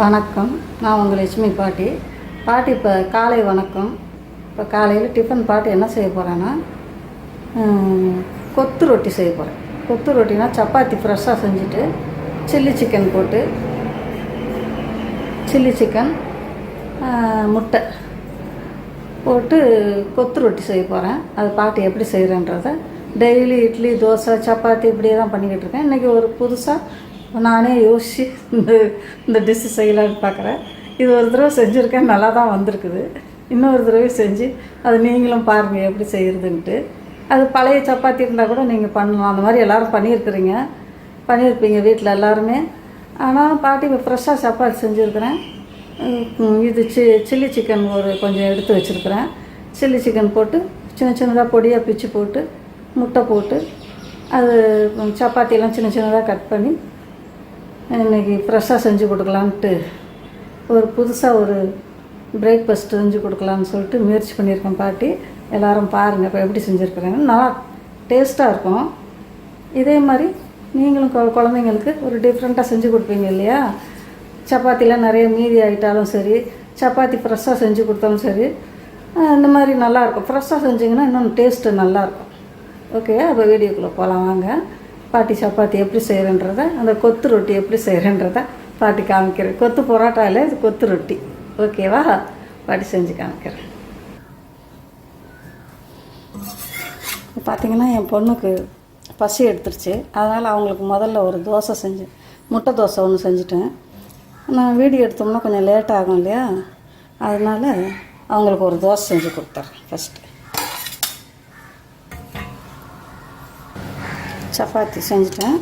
வணக்கம். நான் உங்கள் லட்சுமி பாட்டி. பாட்டி இப்போ காலை வணக்கம். இப்போ காலையில் டிஃபன் பாட்டி என்ன செய்ய போகிறேன்னா கொத்து ரொட்டி செய்ய போகிறேன் கொத்து ரொட்டினா சப்பாத்தி ஃப்ரெஷ்ஷாக செஞ்சுட்டு சில்லி சிக்கன் போட்டு சில்லி சிக்கன் முட்டை போட்டு கொத்து ரொட்டி செய்ய போகிறேன் அது பாட்டி எப்படி செய்கிறேன்றதை டெய்லி இட்லி தோசை சப்பாத்தி இப்படியே தான் பண்ணிக்கிட்டு இருக்கேன். இன்றைக்கி ஒரு புதுசாக நானே யோசித்து இந்த இந்த டிஷ்ஷு செய்யலான்னு பார்க்குறேன் இது ஒரு தடவை செஞ்சுருக்கேன் நல்லா தான் வந்திருக்குது. இன்னொரு தடவை செஞ்சு அது நீங்களும் பாருங்கள் எப்படி செய்கிறதுன்ட்டு அது பழைய சப்பாத்தி இருந்தால் கூட நீங்கள் பண்ணலாம். அந்த மாதிரி எல்லோரும் பண்ணியிருக்கிறீங்க. பண்ணியிருப்பீங்க வீட்டில் எல்லாருமே. ஆனால் பாட்டி இப்போ ஃப்ரெஷ்ஷாக சப்பாத்தி செஞ்சுருக்கிறேன். இது சி சில்லி சிக்கன் ஒரு கொஞ்சம் எடுத்து வச்சுருக்கிறேன். சில்லி சிக்கன் போட்டு சின்ன சின்னதாக பொடியாக பிச்சு போட்டு முட்டை போட்டு அது சப்பாத்தியெல்லாம் சின்ன சின்னதாக கட் பண்ணி இன்றைக்கி ஃப்ரெஷ்ஷாக செஞ்சு கொடுக்கலான்ட்டு ஒரு புதுசாக ஒரு பிரேக்ஃபாஸ்ட் செஞ்சு கொடுக்கலான்னு சொல்லிட்டு முயற்சி பண்ணியிருக்கேன் பாட்டி. எல்லோரும் பாருங்கள் இப்போ எப்படி செஞ்சுருக்குறேன்னு நல்லா டேஸ்ட்டாக இருக்கும். இதே மாதிரி நீங்களும் குழந்தைங்களுக்கு ஒரு டிஃப்ரெண்ட்டாக செஞ்சு கொடுப்பீங்க இல்லையா? சப்பாத்திலாம் நிறைய மீதி ஆகிட்டாலும் சரி சப்பாத்தி ஃப்ரெஷ்ஷாக செஞ்சு கொடுத்தாலும் சரி இந்த மாதிரி நல்லாயிருக்கும் ஃப்ரெஷ்ஷாக செஞ்சிங்கன்னா இன்னும் டேஸ்ட்டு நல்லாயிருக்கும் ஓகே அப்போ வீடியோக்குள்ளே போகலாம் வாங்க. பாட்டி சப்பாத்தி எப்படி செய்கிறன்றத அந்த கொத்து ரொட்டி எப்படி செய்கிறேன்றத பாட்டி காமிக்கிறேன். கொத்து பரோட்டா இது கொத்து ரொட்டி. ஓகேவா பாட்டி செஞ்சு காமிக்கிறேன். பார்த்தீங்கன்னா என் பொண்ணுக்கு பசி எடுத்துருச்சு. அதனால் அவங்களுக்கு முதல்ல ஒரு தோசை செஞ்சேன் முட்டை தோசை ஒன்று செஞ்சுட்டேன். நான் வீடியோ எடுத்தோம்னா கொஞ்சம் லேட் ஆகும் இல்லையா? அதனால் அவங்களுக்கு ஒரு தோசை செஞ்சு கொடுத்துட்றேன் ஃபஸ்ட்டு சப்பாத்தி செஞ்சுட்டேன்.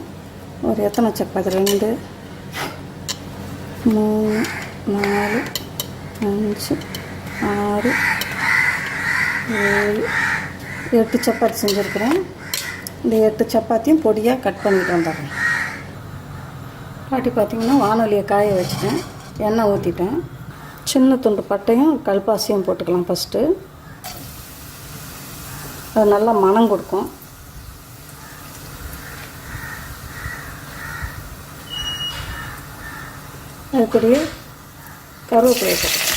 ஒரு எத்தனை சப்பாத்தி? ரெண்டு மூணு நாலு அஞ்சு ஆறு ஏழு எட்டு சப்பாத்தி செஞ்சுருக்கிறேன். இந்த எட்டு சப்பாத்தியும் பொடியாக கட் பண்ணிட்டு வந்துடுறேன். பாட்டி பார்த்திங்கன்னா வானொலியை காய வச்சுட்டேன். எண்ணெய் ஊற்றிட்டேன் சின்ன துண்டு பட்டையும் கல்பாசியும் போட்டுக்கலாம் ஃபஸ்ட்டு அது நல்லா மணம் கொடுக்கும். அது கூடயே கருவேப்பிலையை போட்டுக்கலாம்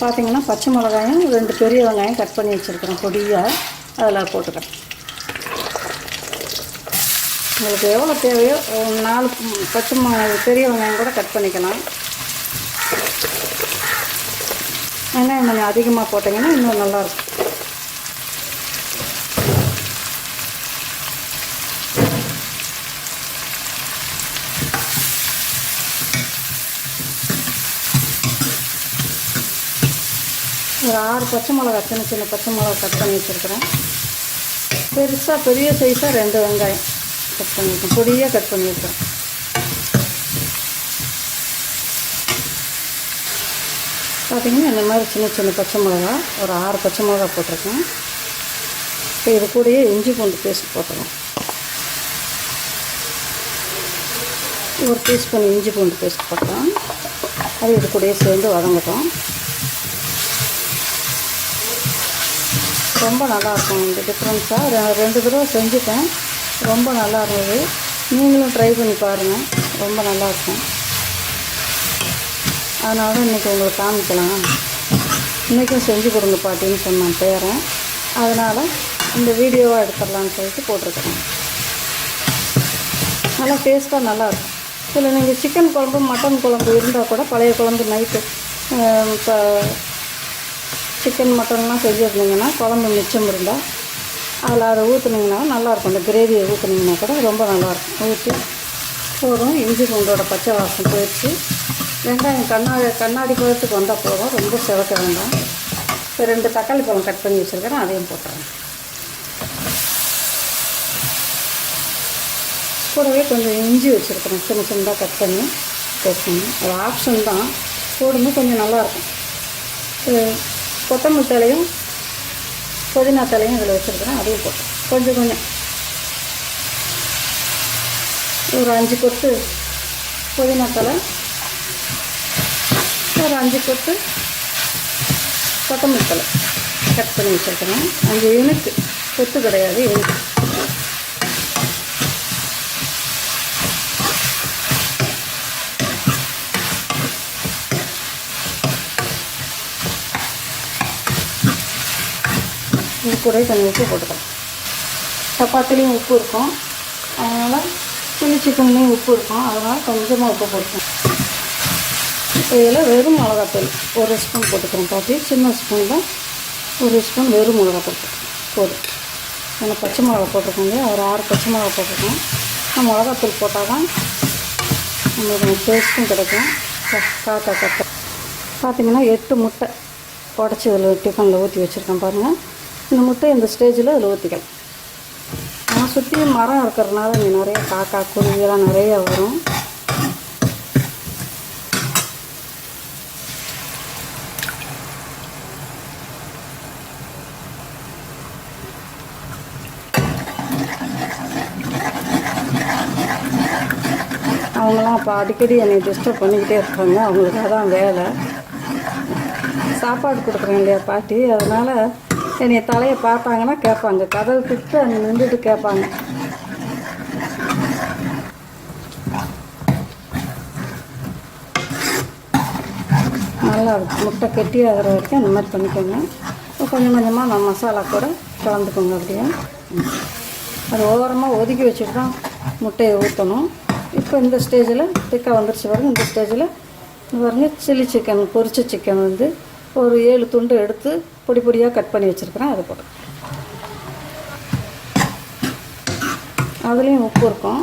பார்த்தீங்கன்னா பச்சை மிளகாயும் ரெண்டு பெரிய வெங்காயம் கட் பண்ணி வச்சுருக்கிறேன் பொடியாக அதில் போட்டுக்கிறேன். உங்களுக்கு எவ்வளோ தேவையோ நாலு பச்சை மிளகாய் பெரிய வெங்காயம் கூட கட் பண்ணிக்கலாம். வெங்காயம் கொஞ்சம் அதிகமாக போட்டிங்கன்னா இன்னும் நல்லாயிருக்கும் ஒரு ஆறு பச்சை மிளகா சின்ன சின்ன பச்சை மிளகா கட் பண்ணி வச்சுருக்குறேன். பெருசாக பெரிய சைஸாக ரெண்டு வெங்காயம் கட் பண்ணியிருக்கேன் பொடியாக கட் பண்ணியிருக்கேன் பார்த்தீங்கன்னா இந்த மாதிரி சின்ன சின்ன பச்சை மிளகா ஒரு ஆறு பச்சை மிளகா போட்டிருக்கேன். இப்போ இது கூடயே இஞ்சி பூண்டு பேஸ்ட் போட்டுருவோம் ஒரு டீஸ்பூன் இஞ்சி பூண்டு பேஸ்ட் போட்டோம். அது இது கூடயே சேர்ந்து வதங்கட்டும். ரொம்ப நல்லாயிருக்கும் இந்த டிஃப்ரென்ஸாக ரெண்டு தடவை செஞ்சுட்டேன். ரொம்ப நல்லா இருந்தது நீங்களும் ட்ரை பண்ணி பாருங்கள் ரொம்ப நல்லாயிருக்கும். அதனால இன்றைக்கி உங்களுக்கு காமிக்கலாம். இன்றைக்கும் செஞ்சு கொடுங்க பாட்டின்னு சொன்னான் பேரன். அதனால் இந்த வீடியோவாக எடுத்துடலான்னு சொல்லிட்டு போட்டிருக்கிறேன் நல்லா டேஸ்ட்டாக நல்லாயிருக்கும். இதில் நீங்கள் சிக்கன் குழம்பு மட்டன் குழம்பு இருந்தால் கூட பழைய குழம்பு நைட்டு இப்போ சிக்கன் மட்டன்லாம் செஞ்சுருந்தீங்கன்னா குழம்பு மிச்சம் இருந்தால் அதில் அதை ஊற்றுனீங்கன்னா நல்லாயிருக்கும். இந்த கிரேவியை ஊற்றுனீங்கன்னா கூட ரொம்ப நல்லாயிருக்கும். ஊற்றி போதும். இஞ்சி பூண்டோட பச்சை வாசம் போயிடுச்சு. வெங்காயம் கண்ணாடி கண்ணாடி பழத்துக்கு வந்தால் போதும். ரொம்ப சிவக்க வேண்டாம். இப்போ ரெண்டு தக்காளி பழம் கட் பண்ணி வச்சுருக்கிறேன் அதையும் போட்டுறேன். கூடவே கொஞ்சம் இஞ்சி வச்சுருக்கிறேன். சின்ன சின்னதாக கட் பண்ணி பேசணும். அது ஆப்ஷன் தான். போடும்போது கொஞ்சம் நல்லாயிருக்கும். கொத்தமல்லி தலையும் புதினா தலையும் இதில் வச்சுருக்கிறேன். அதையும் போட்டு கொஞ்சம் கொஞ்சம். ஒரு அஞ்சு கொத்து புதினா தலை ஒரு அஞ்சு கொத்து கொத்தமல்லி தலை கட் பண்ணி வச்சுருக்கிறேன். அஞ்சு யூனிட் கொத்து கிடையாது. யூனிட். கூட கொஞ்சம் உப்பு போட்டுக்கலாம். சப்பாத்திலையும் உப்பு இருக்கும். அதனால் சில்லி சிக்கன்லேயும் உப்பு இருக்கும். அதனால் கொஞ்சமாக உப்பு போட்டுக்கணும் இதில் வெறும் மிளகாத்தூள் ஒரு ஸ்பூன் போட்டுக்கிறேன். பாட்டி சின்ன ஸ்பூன் தான் ஒரு ஸ்பூன் வெறும் மிளகாத்தூள். போதும். ஏன்னா பச்சை மிளகா போட்டிருக்கோம் இல்லையா? ஒரு ஆறு பச்சை மிளகா போட்டிருக்கோம். நான் மிளகாத்தூள் போட்டால் தான் நம்மளுக்கு டேஸ்ட்டும் கிடைக்கும். காக்கா கட்டை பார்த்தீங்கன்னா எட்டு முட்டை உடச்சி இதில் டிஃபனில் ஊற்றி வச்சுருக்கேன் பாருங்கள் இந்த முட்டை இந்த ஸ்டேஜில் அதில் ஊற்றிக்கலாம் நான் சுற்றி மரம் இருக்கிறதுனால இங்கே நிறைய காக்கா குருவியெல்லாம் நிறைய வரும். அவங்களாம் அப்போ அடிக்கடி என்னை டிஸ்டர்ப் பண்ணிக்கிட்டே இருக்காங்க. அவங்களுக்கு அதான் வேலை. சாப்பாடு கொடுக்குறேன் இல்லையா பாட்டி? அதனால் என்னைய தலையை பார்த்தாங்கன்னா கேட்பாங்க. கதவு கிட்ட அங்கே நின்றுட்டு கேட்பாங்க. நல்லா இருக்கும் முட்டை கெட்டி ஆகிற வரைக்கும் இந்த மாதிரி பண்ணிக்கோங்க. கொஞ்சம் கொஞ்சமாக நான் மசாலா கூட கலந்துக்கோங்க அப்படியே. அது ஓரமாக ஒதுக்கி வச்சுட்டு தான் முட்டையை ஊற்றணும் இப்போ இந்த ஸ்டேஜில் திக்காக வந்துருச்சு பாருங்க. இந்த ஸ்டேஜில் பாருங்க சில்லி சிக்கன் பொரிச்ச சிக்கன் வந்து ஒரு ஏழு துண்டு எடுத்து பொடி பொடியாக கட் பண்ணி வச்சுருக்கிறேன் அதை போட்டு. அதுலேயும் உப்பு இருக்கும்.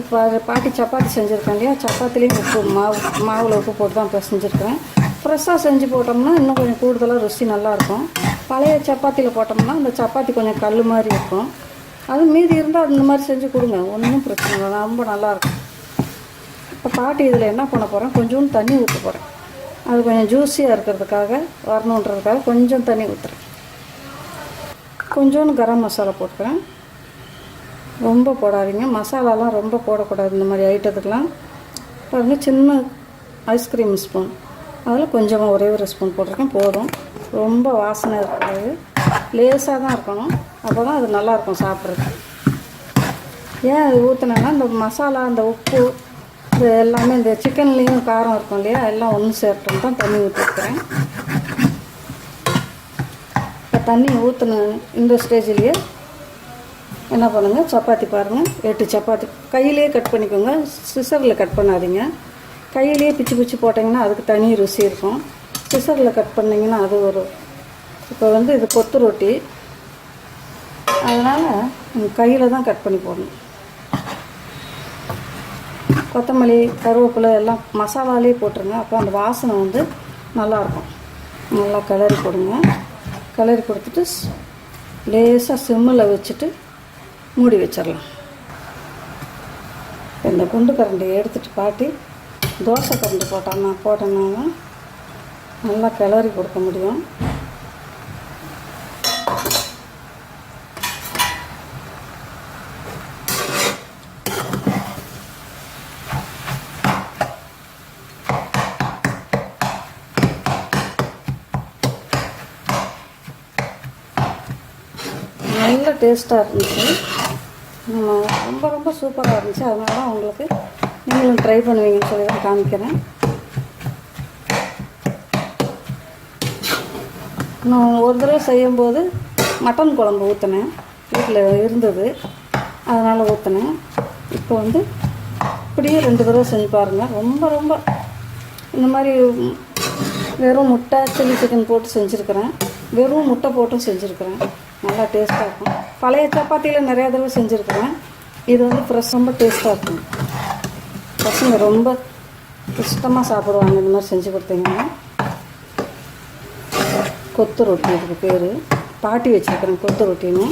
இப்போ பாட்டி சப்பாத்தி செஞ்சுருக்கேன் இல்லையா சப்பாத்திலையும் உப்பு மாவு மாவில் உப்பு போட்டு தான் இப்போ செஞ்சுருக்கேன் ஃப்ரெஷ்ஷாக செஞ்சு போட்டோம்னா இன்னும் கொஞ்சம் கூடுதலாக ருசி நல்லாயிருக்கும் பழைய சப்பாத்தியில் போட்டோம்னா அந்த சப்பாத்தி கொஞ்சம் கல் மாதிரி இருக்கும். அது மீதி இருந்தால் இந்த மாதிரி செஞ்சு கொடுங்க ஒன்றும் பிரச்சனை இல்லை ரொம்ப நல்லாயிருக்கும் இப்போ பாட்டி இதில் என்ன பண்ண போகிறேன் கொஞ்சோண்டு தண்ணி ஊற்ற போகிறேன் அது கொஞ்சம் ஜூஸியாக இருக்கிறதுக்காக வரணுன்றதுக்காக கொஞ்சம் தண்ணி ஊற்றுறேன் கொஞ்சோண்டு கரம் மசாலா போட்டுக்கிறேன். ரொம்ப போடாதீங்க. மசாலாலாம் ரொம்ப போடக்கூடாது இந்த மாதிரி ஐட்டத்துக்கெலாம் பாருங்கள் சின்ன ஐஸ்கிரீம் ஸ்பூன் அதில் கொஞ்சமாக ஒரே ஒரு ஸ்பூன் போட்டிருக்கேன். போதும். ரொம்ப வாசனை இருக்காது. லேசாக தான் இருக்கணும். அப்போ தான் அது நல்லாயிருக்கும் சாப்பிட்றதுக்கு. ஏன் அது ஊற்றினேன்னா இந்த மசாலா அந்த உப்பு இது எல்லாமே இந்த சிக்கன்லேயும் காரம் இருக்கும் இல்லையா? எல்லாம் ஒன்று சேர்த்துன்னு தான் தண்ணி ஊற்றிருக்கிறேன் இப்போ தண்ணி ஊற்றின இந்த ஸ்டேஜ்லேயே என்ன பண்ணுங்கள் சப்பாத்தி பாருங்கள் எட்டு சப்பாத்தி. கையிலேயே கட் பண்ணிக்கோங்க. சிசரில் கட் பண்ணாதீங்க. கையிலேயே பிச்சு பிச்சு போட்டிங்கன்னா அதுக்கு தனி ருசி இருக்கும். சிசரில் கட் பண்ணிங்கன்னா அது ஒரு இப்போ வந்து இது கொத்து ரொட்டி. அதனால் கையில் தான் கட் பண்ணி போடணும். கொத்தமல்லி கருவேப்பிலை எல்லாம் மசாலாலே போட்டுருங்க. அப்போ அந்த வாசனை வந்து நல்லாயிருக்கும். நல்லா கிளறி கொடுங்க. கிளறி கொடுத்துட்டு லேசாக சிம்மில் வச்சுட்டு மூடி வச்சிடலாம். இந்த குண்டு கரண்டியை எடுத்துகிட்டு பாட்டி தோசை கரண்டி போட்டோம்னா போட்டோம்னா நல்லா கிளறி கொடுக்க முடியும் நல்ல டேஸ்ட்டாக இருந்துச்சு. நம்ம ரொம்ப ரொம்ப சூப்பராக இருந்துச்சு. அதனால தான் உங்களுக்கு நீங்களும் ட்ரை பண்ணுவீங்கன்னு சொல்லி தான் காமிக்கிறேன். நான் ஒரு தடவை செய்யும்போது மட்டன் குழம்பு ஊற்றினேன் வீட்டில் இருந்தது. அதனால் ஊற்றினேன் இப்போ வந்து இப்படியே ரெண்டு தடவை செஞ்சு பாருங்கள் ரொம்ப ரொம்ப இந்த மாதிரி வெறும் முட்டை சில்லி சிக்கன் போட்டு செஞ்சுருக்கிறேன். வெறும் முட்டை போட்டும் செஞ்சுருக்கிறேன். நல்லா டேஸ்ட்டாக இருக்கும். பழைய சப்பாத்தியில் நிறையா தடவை செஞ்சுருக்கிறேன். இது வந்து ஃப்ரெஷ் ரொம்ப டேஸ்ட்டாக இருக்கும். பசங்க ரொம்ப இஷ்டமாக சாப்பிடுவாங்க. இந்த மாதிரி செஞ்சு கொடுத்தீங்கன்னா. கொத்து ரொட்டி இதுக்கு பேர். பாட்டி வச்சுருக்கிறேன் கொத்து ரொட்டின்னு.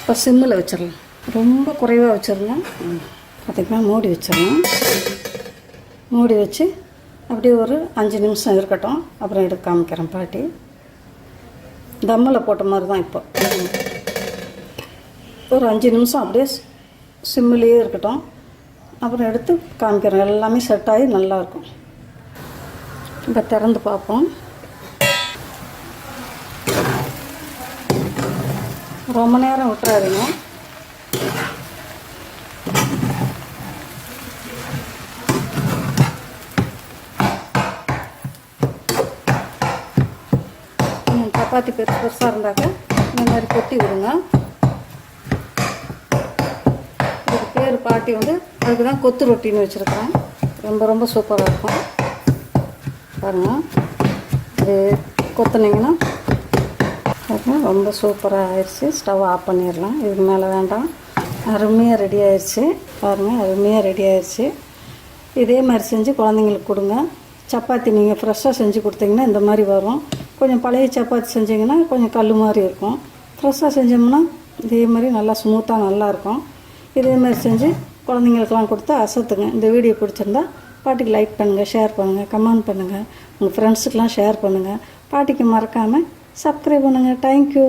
இப்போ சிம்மில் வச்சிடலாம். ரொம்ப குறைவாக வச்சிருந்தேன் பார்த்திங்கன்னா மூடி வச்சிடலாம். மூடி வச்சு அப்படியே ஒரு அஞ்சு நிமிஷம் இருக்கட்டும். அப்புறம் எடுத்து காமிக்கிறேன் பாட்டி. தம்மில் போட்ட மாதிரி தான் இப்போ. ஒரு அஞ்சு நிமிஷம் அப்படியே சிம்மிலேயே இருக்கட்டும். அப்புறம் எடுத்து காமிக்கிறேன். எல்லாமே செட் ஆகி நல்லாயிருக்கும் இப்போ திறந்து பார்ப்போம். ரொம்ப நேரம் விட்டுறாதீங்க. சப்பாத்தி பெருசு பெருசாக இருந்தாக்க இந்த மாதிரி கொட்டி விடுங்க. இதுக்கு பேர் பாட்டி வந்து அதுக்கு தான் கொத்து ரொட்டின்னு வச்சுருக்கிறேன் ரொம்ப ரொம்ப சூப்பராக இருக்கும். பாருங்கள் இது கொத்துனீங்கன்னா பாருங்க ரொம்ப சூப்பராக ஆயிடுச்சு. ஸ்டவ் ஆஃப் பண்ணிடலாம். இதுக்கு மேலே வேண்டாம். அருமையாக ரெடி ஆயிடுச்சு. பாருங்கள் அருமையாக ரெடி ஆயிடுச்சு. இதே மாதிரி செஞ்சு குழந்தைங்களுக்கு கொடுங்க. சப்பாத்தி நீங்கள் ஃப்ரெஷ்ஷாக செஞ்சு கொடுத்தீங்கன்னா இந்த மாதிரி வரும். கொஞ்சம் பழைய சப்பாத்தி செஞ்சிங்கன்னா கொஞ்சம் கல் மாதிரி இருக்கும். ஃப்ரெஷ்ஷாக செஞ்சோம்னா இதே மாதிரி நல்லா ஸ்மூத்தாக நல்லாயிருக்கும் இதே மாதிரி செஞ்சு குழந்தைங்களுக்கெல்லாம் கொடுத்தா அசத்துங்க. இந்த வீடியோ பிடிச்சிருந்தா பாட்டிக்கு லைக் பண்ணுங்கள் ஷேர் பண்ணுங்கள் கமெண்ட் பண்ணுங்கள் உங்கள் ஃப்ரெண்ட்ஸுக்கெலாம் ஷேர் பண்ணுங்கள் பாட்டிக்கு மறக்காமல் சப்ஸ்கிரைப் பண்ணுங்கள் தேங்க்யூ